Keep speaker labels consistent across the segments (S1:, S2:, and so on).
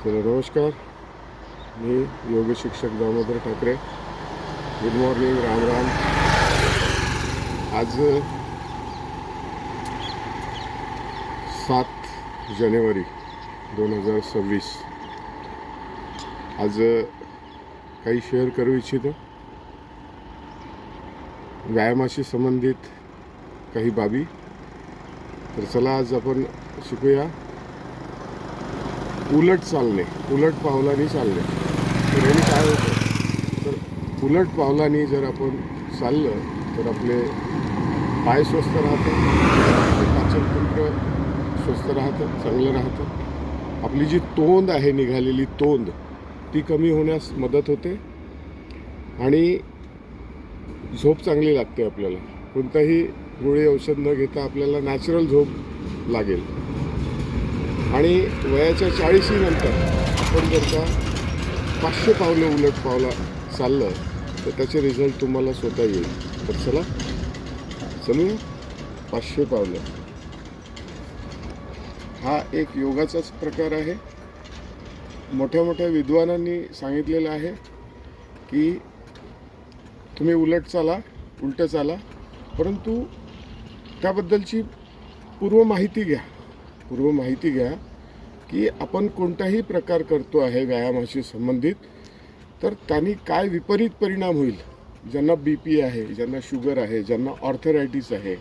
S1: Sir नमस्कार मी योग शिक्षक दामोदर ठाकरे गुड मॉर्निंग राम राम आज सात जानेवारी दोन हजार सव्वीस. आज काही शेअर करू इच्छितो. व्यायामाशी संबंधित काही बाबी. तर चला आज आपण शिकूया. उलट चालणे उलट पावलाने चालणे तर याने काय होतं? तर उलट पावलाने जर आपण चाललं तर आपले पाय स्वस्त राहतं पाचनतंत्र स्वस्त राहतं चांगलं राहतं. आपली जी तोंड आहे निघालेली तोंड ती कमी होण्यास मदत होते. आणि झोप चांगली लागते आपल्याला. कोणताही गोळी औषध न घेता आपल्याला नॅचरल झोप लागेल. आणि वयाच्या चाळीसीनंतर आपण जर का पाचशे पावलं उलट पावला चाललं तर त्याचे रिझल्ट तुम्हाला स्वतः येईल. तर चला चलूया पाचशे पावलं. हा एक योगाचाच प्रकार आहे. मोठ्या मोठ्या विद्वानांनी सांगितलेलं आहे की तुम्ही उलट चाला उलटं चाला परंतु त्याबद्दलची पूर्व माहिती घ्या. पूर्व माहिती घ्या की आपण कोणताही प्रकार करतो आहे व्यायामाशी संबंधित तर त्यांनी काय विपरीत परिणाम होईल? ज्यांना बी पी आहे ज्यांना शुगर आहे ज्यांना ऑर्थरायटिस आहे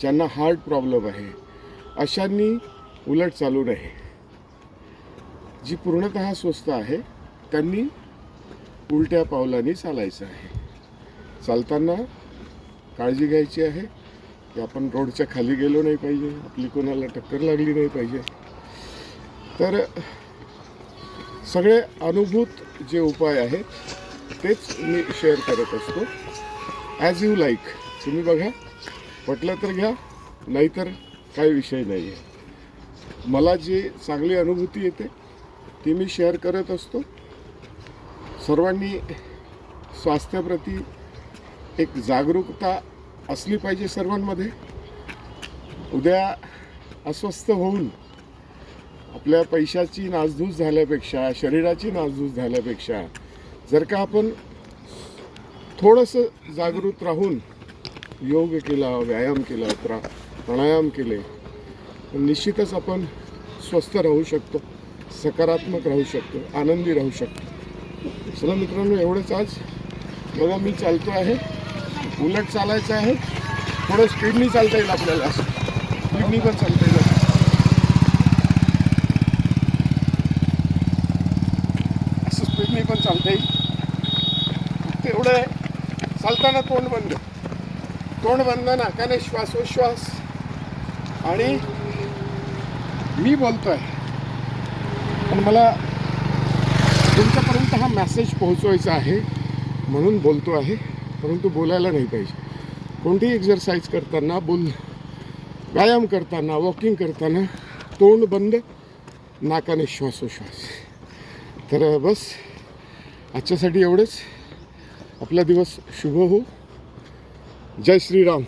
S1: ज्यांना हार्ट प्रॉब्लेम आहे अशांनी उलट चालू नये. जी पूर्णतः स्वस्त आहे त्यांनी उलट्या पावलांनी चालायचं आहे. चालताना काळजी घ्यायची आहे. की आपण रोडच्या खाली गेलो नाही पाहिजे आपली कोणाला टक्कर लागली नाही पाहिजे. तर सगळे अनुभूत जे उपाय आहेत तेच मी शेअर करत असतो. ॲज यू लाईक तुम्ही बघा. पटलं तर घ्या नाहीतर काही विषय नाही. आहे मला जी चांगली अनुभूती येते ती मी शेअर करत असतो. सर्वांनी स्वास्थ्याप्रती एक जागरूकता असली पाहिजे सर्वांमध्ये. उद्या अस्वस्थ होऊन आपल्या पैशाची नासधूस झाल्यापेक्षा शरीराची नासधूस झाल्यापेक्षा जर का आपण थोडंसं जागृत राहून योग केला व्यायाम केला प्रा प्राणायाम केले तर निश्चितच आपण स्वस्थ राहू शकतो सकारात्मक राहू शकतो आनंदी राहू शकतो. चला मित्रांनो एवढंच आज. बघा मी चालतो आहे. उलट चालायचं आहे. थोडं स्पीडनी चालता येईल आपल्याला. स्पीडनी पण चालता येईल. असं स्पीडनी पण चालता येईल. तेवढं आहे चालताना तोंड बंद. तोंड बंद नाकाने श्वासोश्वास. आणि मी बोलतोय. पण मला तुमच्यापर्यंत हा मेसेज पोहोचवायचा आहे. म्हणून बोलतो आहे परंतु बोलायला नाही पाहिजे. कोणतीही एक्झरसाईज करताना बोल व्यायाम करताना वॉकिंग करताना तोंड बंद नाकाने श्वासोश्वास तर बस आजच्यासाठी एवढंच. आपला दिवस शुभ हो. जय श्रीराम.